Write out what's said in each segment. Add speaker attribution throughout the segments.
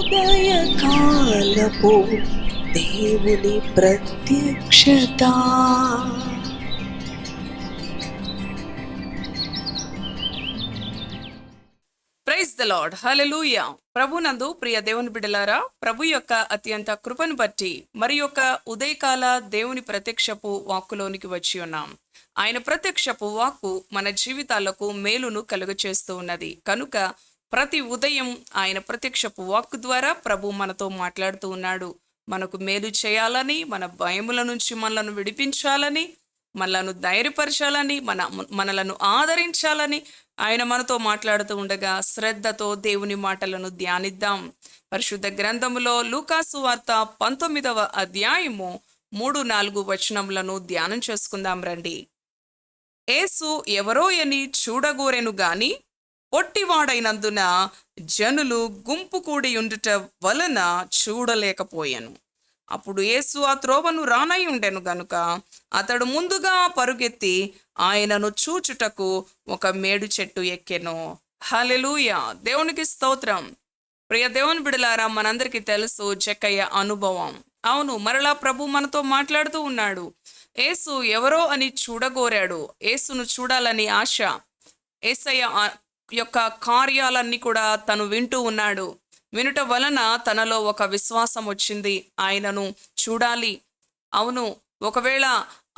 Speaker 1: ఉదయకాలపు దేవుని ప్రత్యక్షత.
Speaker 2: ప్రైజ్ ద లార్డ్ హల్లెలూయా ప్రభునందు ప్రియ దేవుని బిడలారా ప్రభు యొక్క అత్యంత కృపను బట్టి మరి యొక్క ఉదయకాల దేవుని ప్రత్యక్షపు వాక్కులోనికి వచ్చి ఉన్నాం. ఆయన ప్రత్యక్షపు వాక్కు మన జీవితాలకు మేలును కలుగచేస్తూ ఉన్నది. కనుక ప్రతి ఉదయం ఆయన ప్రత్యక్షపు వాక్ ద్వారా ప్రభు మనతో మాట్లాడుతూ ఉన్నాడు. మనకు మేలు చేయాలని మన భయముల నుంచి మనలను విడిపించాలని మనలను ధైర్యపరచాలని మన మనలను ఆదరించాలని ఆయన మనతో మాట్లాడుతూ ఉండగా శ్రద్ధతో దేవుని మాటలను ధ్యానిద్దాం. పరిశుద్ధ గ్రంథములో లూకాసు వార్త పంతొమ్మిదవ అధ్యాయము మూడు నాలుగు వచనములను ధ్యానం చేసుకుందాం రండి. ఏసు ఎవరో అని చూడగోరెను గాని పొట్టివాడైనందున జనులు గుంపు కూడి ఉండుట వలన చూడలేకపోయాను. అప్పుడు యేసు ఆ త్రోవను రానై ఉండెను గనుక అతడు ముందుగా పరుగెత్తి ఆయనను చూచుటకు ఒక మేడు చెట్టు ఎక్కెను. హలెలూయ దేవునికి స్తోత్రం. ప్రియ దేవుని బిడలారా మనందరికీ తెలుసు చెక్కయ్య అనుభవం. అవును మరలా ప్రభు మనతో మాట్లాడుతూ ఉన్నాడు. ఏసు ఎవరో అని చూడగోరాడు. ఏసును చూడాలని ఆశ. ఏసయ్య యొక్క కార్యాలన్నీ కూడా తను వింటూ ఉన్నాడు. వినుట వలన తనలో ఒక విశ్వాసం వచ్చింది. ఆయనను చూడాలి. అవును ఒకవేళ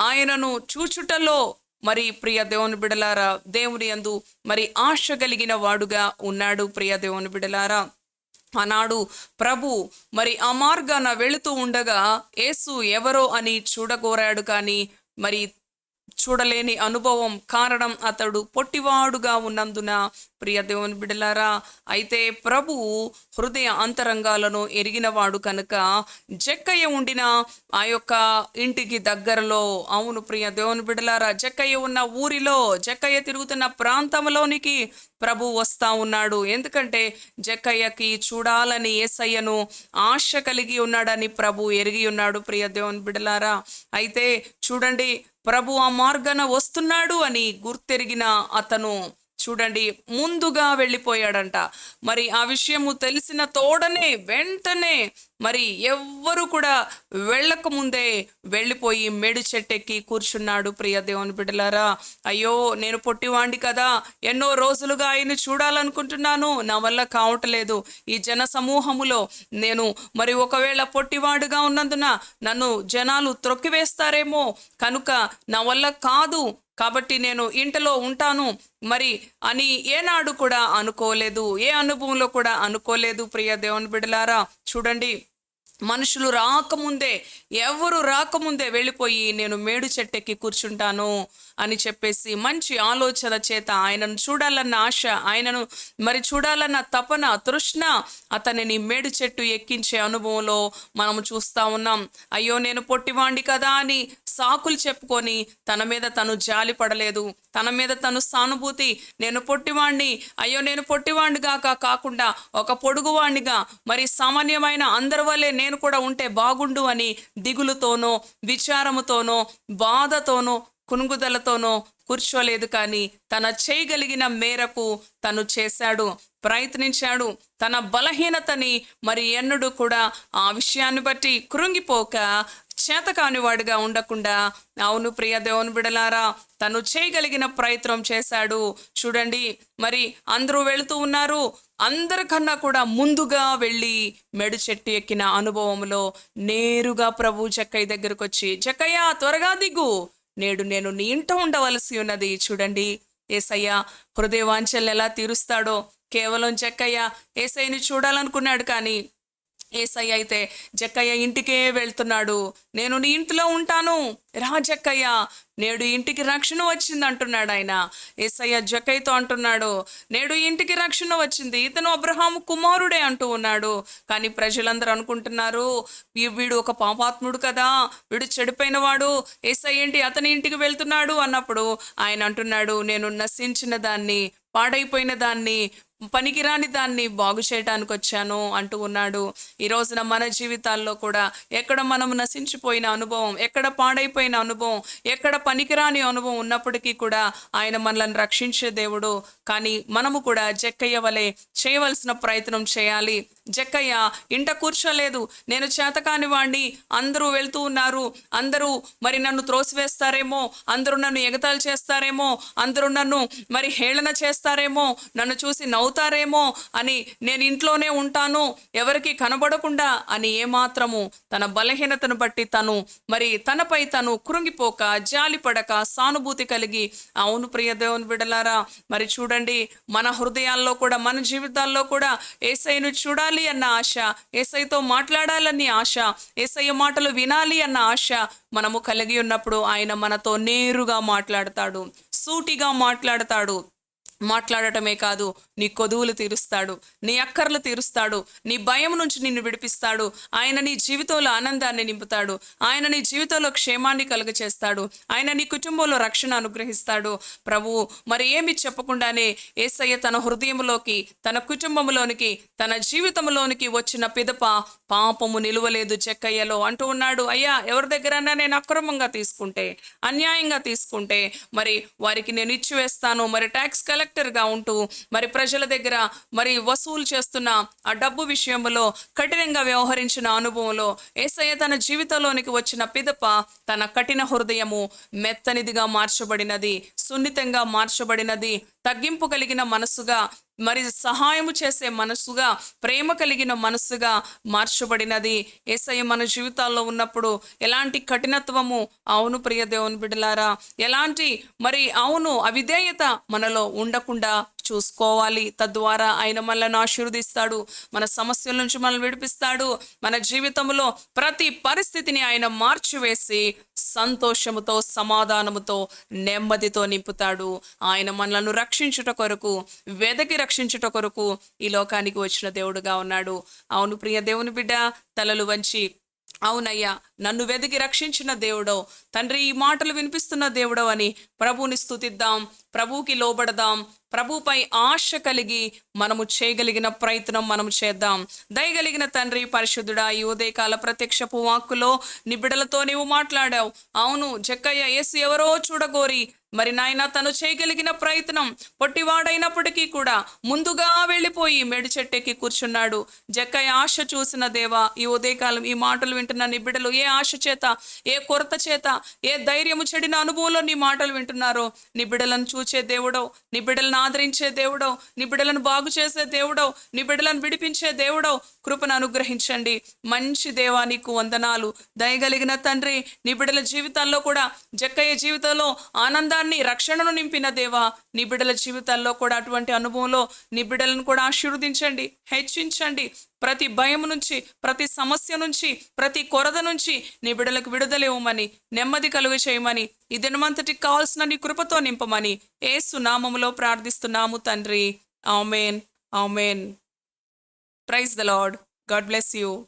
Speaker 2: ఆయనను చూచుటలో మరి ప్రియ దేవుని బిడలారా దేవుని యందు మరి ఆశ కలిగిన వాడుగా ఉన్నాడు ప్రియ దేవుని బిడలారా. ఆనాడు ప్రభు మరి ఆ మార్గాన వెళుతూ ఉండగా యేసు ఎవరో అని చూడగోరాడు కానీ మరి చూడలేని అనుభవం కారణం అతడు పొట్టివాడుగా ఉన్నందున ప్రియ దేవుని బిడలారా అయితే ప్రభువు హృదయ అంతరంగాలను ఎరిగినవాడు కనుక జక్కయ్య ఉండిన ఆ యొక్క ఇంటికి దగ్గరలో అవును ప్రియ దేవుని బిడలారా జక్కయ్య ఉన్న ఊరిలో జక్కయ్య తిరుగుతున్న ప్రాంతంలోనికి ప్రభు వస్తా ఉన్నాడు. ఎందుకంటే జక్కయ్యకి చూడాలని ఏసయ్యను ఆశ కలిగి ఉన్నాడని ప్రభు ఎరిగి ఉన్నాడు ప్రియ దేవుని బిడలారా. అయితే చూడండి ప్రభు ఆ మార్గాన వస్తున్నాడు అని గుర్తెరిగిన అతను చూడండి ముందుగా వెళ్ళిపోయాడంట. మరి ఆ విషయము తెలిసిన తోడనే వెంటనే మరి ఎవ్వరు కూడా వెళ్ళక ముందే వెళ్ళిపోయి మెడు చెట్టెక్కి కూర్చున్నాడు ప్రియ దేవుని బిడ్డలారా. అయ్యో నేను పొట్టివాండి కదా. ఎన్నో రోజులుగా ఆయన చూడాలనుకుంటున్నాను. నా వల్ల కావట్లేదు. ఈ జన సమూహములో నేను మరి ఒకవేళ పొట్టివాడుగా ఉన్నందున నన్ను జనాలు త్రొక్కివేస్తారేమో. కనుక నా వల్ల కాదు. కాబట్టి నేను ఇంటలో ఉంటాను. మరి అని ఏనాడు కూడా అనుకోలేదు. ఏ అనుభవంలో కూడా అనుకోలేదు. ప్రియ దేవుని బిడలారా చూడండి. మనుషులు రాకముందే ఎవరు రాకముందే వెళ్ళిపోయి నేను మేడు చెట్టెక్కి కూర్చుంటాను అని చెప్పేసి మంచి ఆలోచన చేత ఆయనను చూడాలన్న ఆశ ఆయనను మరి చూడాలన్న తపన తృష్ణ అతనిని మేడు చెట్టు ఎక్కించే అనుభవంలో మనము చూస్తా ఉన్నాం. అయ్యో నేను పొట్టివాండి కదా అని సాకులు చెప్పుకొని తన మీద తను జాలి పడలేదు. తన మీద తను సానుభూతి. నేను పొట్టివాణ్ణి. అయ్యో నేను పొట్టివాణ్ణిగా కాకుండా ఒక పొడుగువాణ్ణిగా. మరి సామాన్యమైన అందరి వల్లే నేను కూడా ఉంటే బాగుండు అని దిగులుతోనో విచారముతోనో బాధతోనో కునుగుదలతోనో కూర్చోలేదు కానీ తన చేయగలిగిన మేరకు తను చేశాడు ప్రయత్నించాడు. తన బలహీనతని మరి ఎన్నడూ కూడా ఆ విషయాన్ని బట్టి కృంగిపోక చేతకానివాడిగా ఉండకుండా అవును ప్రియ దేవుని బిడలారా తను చేయగలిగిన ప్రయత్నం చేశాడు. చూడండి మరి అందరూ వెళుతూ ఉన్నారు. అందరికన్నా కూడా ముందుగా వెళ్ళి మెడు చెట్టు ఎక్కిన అనుభవంలో నేరుగా ప్రభు జక్కయ్య దగ్గరకు వచ్చి జక్కయ్య త్వరగా దిగు. నేడు నేను నీ ఇంట ఉండవలసి ఉన్నది. చూడండి ఏసయ్య హృదయవాంఛలు ఎలా తీరుస్తాడో. కేవలం జక్కయ్య ఏసయ్యని చూడాలనుకున్నాడు కానీ ఏసయ్య అయితే జక్కయ్య ఇంటికే వెళ్తున్నాడు. నేను నీ ఇంటిలో ఉంటాను. రా జక్కయ్య. నేడు ఇంటికి రక్షణ వచ్చింది అంటున్నాడు ఆయన ఏసయ్య జక్కయ్యతో అంటున్నాడు నేడు ఇంటికి రక్షణ వచ్చింది. ఇతను అబ్రహాము కుమారుడే అంటూ ఉన్నాడు. కానీ ప్రజలందరూ అనుకుంటున్నారు వీడు ఒక పాపాత్ముడు కదా. వీడు చెడిపోయిన వాడు ఏసై ఏంటి అతని ఇంటికి వెళ్తున్నాడు అన్నప్పుడు ఆయన అంటున్నాడు నేను నశించిన దాన్ని పాడైపోయిన దాన్ని పనికిరాని దాన్ని బాగు చేయడానికి వచ్చాను అంటూ ఉన్నాడు. ఈ రోజున మన జీవితాల్లో కూడా ఎక్కడ మనం నశించిపోయిన అనుభవం ఎక్కడ పాడైపోయిన అనుభవం ఎక్కడ పనికిరాని అనుభవం ఉన్నప్పటికీ కూడా ఆయన మనల్ని రక్షించే దేవుడు. కానీ మనము కూడా జక్కయ్య వలె చేయవలసిన ప్రయత్నం చేయాలి. జక్కయ్య ఇంట కూర్చోలేదు. నేను చేతకాని వాణ్ణి అందరూ వెళ్తూ ఉన్నారు. అందరూ మరి నన్ను త్రోసివేస్తారేమో? అందరూ నన్ను ఎగతాలు చేస్తారేమో? అందరూ నన్ను మరి హేళన చేస్తారేమో? నన్ను చూసి అవుతారేమో అని నేను ఇంట్లోనే ఉంటాను ఎవరికి కనబడకుండా అని ఏమాత్రము తన బలహీనతను బట్టి తను మరి తనపై తను కృంగిపోక జాలిపడక సానుభూతి కలిగి అవును ప్రియ దేవుని బిడలారా మరి చూడండి మన హృదయాల్లో కూడా మన జీవితాల్లో కూడా ఏసైను చూడాలి అన్న ఆశ ఏసైతో మాట్లాడాలని ఆశ ఏసయ్య మాటలు వినాలి అన్న ఆశ మనము కలిగి ఉన్నప్పుడు ఆయన మనతో నేరుగా మాట్లాడతాడు సూటిగా మాట్లాడతాడు. మాట్లాడటమే కాదు నీ కొదువులు తీరుస్తాడు నీ అక్కర్లు తీరుస్తాడు నీ భయం నుంచి నిన్ను విడిపిస్తాడు ఆయన నీ జీవితంలో ఆనందాన్ని నింపుతాడు ఆయన నీ జీవితంలో క్షేమాన్ని కలుగచేస్తాడు ఆయన నీ కుటుంబంలో రక్షణ అనుగ్రహిస్తాడు. ప్రభువు మరి ఏమి చెప్పకుండానే ఏసయ్య తన హృదయంలోకి తన కుటుంబంలోనికి తన జీవితంలోనికి వచ్చిన పిదప పాపము నిలువలేదు చెక్కయ్యలో అంటూ ఉన్నాడు. అయ్యా ఎవరి దగ్గరన్నా నేను అక్రమంగా తీసుకుంటే అన్యాయంగా తీసుకుంటే మరి వారికి నేను ఇచ్చివేస్తాను మరి ట్యాక్స్ కలెక్టర్గా ఉంటూ మరి ప్రజల దగ్గర మరి వసూలు చేస్తున్న ఆ డబ్బు విషయంలో కఠినంగా వ్యవహరించిన అనుభవంలో ఏసయ్య తన జీవితంలోనికి వచ్చిన పిదప తన కఠిన హృదయము మెత్తనిదిగా మార్చబడినది సున్నితంగా మార్చబడినది తగ్గింపు కలిగిన మనసుగా మరి సహాయము చేసే మనసుగా ప్రేమ కలిగిన మనసుగా మార్చబడినది. ఏసయ్య మన జీవితాల్లో ఉన్నప్పుడు ఎలాంటి కఠినత్వము? అవును ప్రియ దేవుని బిడలారా ఎలాంటి మరి అవును అవిధేయత మనలో ఉండకుండా చూసుకోవాలి. తద్వారా ఆయన మనల్ని ఆశీర్వదిస్తాడు. మన సమస్యల నుంచి మనల్ని విడిపిస్తాడు. మన జీవితంలో ప్రతి పరిస్థితిని ఆయన మార్చివేసి సంతోషముతో సమాధానముతో నెమ్మదితో నింపుతాడు. ఆయన మనలను రక్షించుట కొరకు వెదకి రక్షించుట కొరకు ఈ లోకానికి వచ్చిన దేవుడుగా ఉన్నాడు. అవును ప్రియ దేవుని బిడ్డ తలలు వంచి అవునయ్యా నన్ను వెదికి రక్షించిన దేవుడో తండ్రి ఈ మాటలు వినిపిస్తున్న దేవుడో అని ప్రభువుని స్థుతిద్దాం ప్రభువుకి లోబడదాం. ప్రభుపై ఆశ కలిగి మనము చేయగలిగిన ప్రయత్నం మనం చేద్దాం. దయగలిగిన తండ్రి పరిశుద్ధుడా ఈ ఉదయకాల ప్రత్యక్షపు వాక్కులో నిబిడలతో నీవు మాట్లాడావు. అవును జక్కయ్య ఏసు ఎవరో చూడగోరి. మరి నాయన తను చేయగలిగిన ప్రయత్నం పొట్టివాడైనప్పటికీ కూడా ముందుగా వెళ్ళిపోయి మెడి చెట్టెక్కి కూర్చున్నాడు. జక్కయ్య ఆశ చూసిన దేవా ఈ ఉదయకాలం ఈ మాటలు వింటున్న నీ బిడ్డలు ఏ ఆశ చేత ఏ కొరత చేత ఏ ధైర్యము చెడిన అనుభవంలో నీ మాటలు వింటున్నారో నీ బిడ్డలను చూచే దేవుడో నీ బిడ్డలను ఆదరించే దేవుడో నీ బిడ్డలను బాగు చేసే దేవుడో నీ బిడ్డలను విడిపించే దేవుడో కృపను అనుగ్రహించండి. మంచి దేవా నీకు వందనాలు. దయగలిగిన తండ్రి నీ బిడ్డల జీవితాల్లో కూడా జక్కయ్య జీవితంలో ఆనందాన్ని రక్షణను నింపిన దేవా నీ బిడ్డల జీవితాల్లో కూడా అటువంటి అనుభవంలో నీ బిడ్డలను కూడా ఆశీర్వదించండి హెచ్చించండి. ప్రతి భయం నుంచి ప్రతి సమస్య నుంచి ప్రతి కొరద నుంచి నీ బిడలకు విడుదలేవమని నెమ్మది కలుగు చేయమని ఈ దినమంతటి కావాల్సిన నీ కృపతో నింపమని ఏసు నామములో ప్రార్థిస్తున్నాము తండ్రి. Amen. Amen. Praise the lord. God bless you.